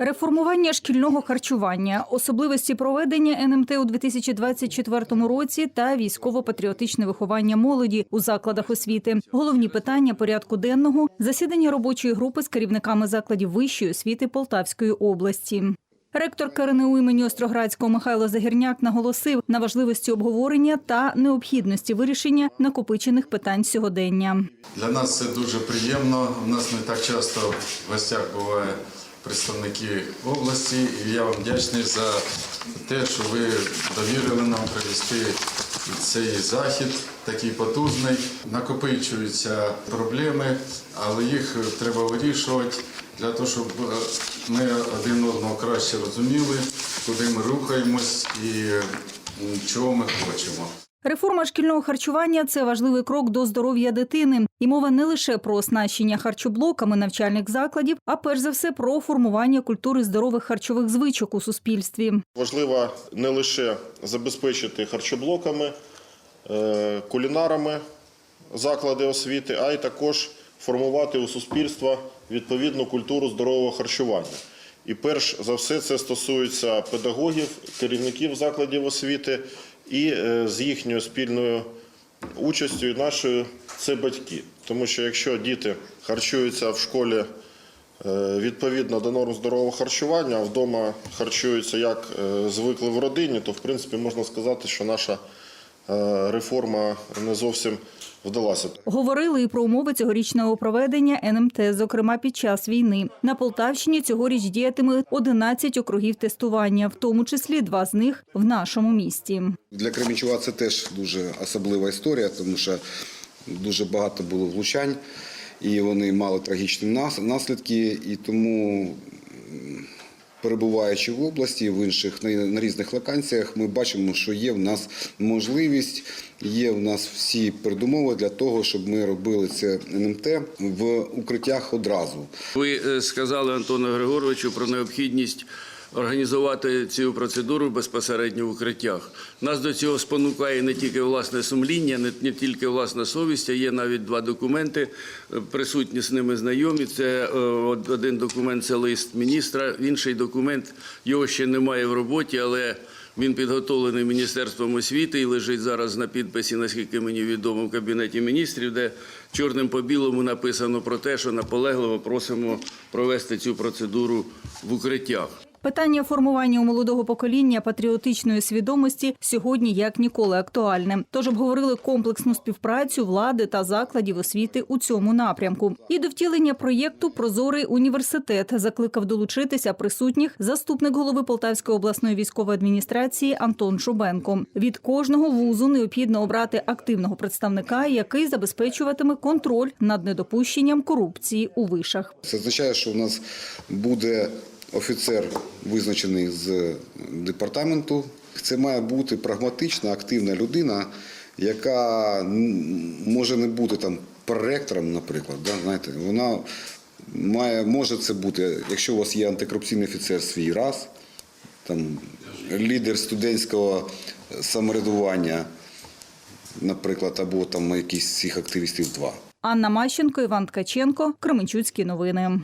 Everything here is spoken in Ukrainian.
Реформування шкільного харчування, особливості проведення НМТ у 2024 році та військово-патріотичне виховання молоді у закладах освіти. Головні питання порядку денного засідання робочої групи з керівниками закладів вищої освіти Полтавської області. Ректор КРНУ імені Остроградського Михайло Загірняк наголосив на важливості обговорення та необхідності вирішення накопичених питань сьогодення. Для нас це дуже приємно. У нас не так часто в гостях буває представники області, і я вам вдячний за те, що ви довірили нам провести цей захід, такий потужний. Накопичуються проблеми, але їх треба вирішувати для того, щоб е, ми один одного краще розуміли, куди ми рухаємось і чого ми хочемо. Реформа шкільного харчування це важливий крок до здоров'я дитини, і мова не лише про оснащення харчоблоками навчальних закладів, а перш за все про формування культури здорових харчових звичок у суспільстві. Важливо не лише забезпечити харчоблоками, е, кулінарами заклади освіти, а й також формувати у суспільства відповідну культуру здорового харчування. І перш за все це стосується педагогів, керівників закладів освіти і е, з їхньою спільною участю нашою це батьки. Тому що якщо діти харчуються в школі Е, Відповідно до норм здорового харчування, а вдома харчуються як е, звикли в родині, то в принципі можна сказати, що наша реформа не зовсім вдалася. Говорили і про умови цьогорічного проведення НМТ, зокрема під час війни. На Полтавщині цьогоріч діятиме 11 округів тестування, в тому числі два з них в нашому місті. Для Кременчуга це теж дуже особлива історія, тому що дуже багато було влучань, і вони мали трагічні наслідки. І тому, перебуваючи в області, в інших на, різних локаціях, ми бачимо, що є в нас можливість, є в нас всі передумови для того, щоб ми робили це НМТ в укриттях одразу. Ви е, сказали Антону Григоровичу про необхідність організувати цю процедуру безпосередньо в укриттях. Нас до цього спонукає не тільки власне сумління, не, тільки власна совість, а є навіть два документи, е, присутні з ними знайомі. Це е, один документ це лист міністра, інший документ його ще немає в роботі, але він підготовлений Міністерством освіти і лежить зараз на підписі, наскільки мені відомо, в Кабінеті міністрів, де чорним по білому написано про те, що наполегливо просимо провести цю процедуру в укриттях. Питання формування у молодого покоління патріотичної свідомості сьогодні як ніколи актуальне. Тож обговорили комплексну співпрацю влади та закладів освіти у цьому напрямку. І до втілення проєкту Прозорий університет закликав долучитися присутніх заступник голови Полтавської обласної військової адміністрації Антон Шубенко. Від кожного вузу необхідно обрати активного представника, який забезпечуватиме контроль над недопущенням корупції у вишах. Це означає, що у нас буде офіцер визначений з департаменту. Це має бути прагматична, активна людина, яка може не бути там проректором, наприклад. Да, знаєте, вона має, може це бути, якщо у вас є антикорупційний офіцер свій раз, там, лідер студентського самоврядування, наприклад, або там якийсь з цих активістів два. Анна Мащенко, Іван Ткаченко, Кременчуцькі новини.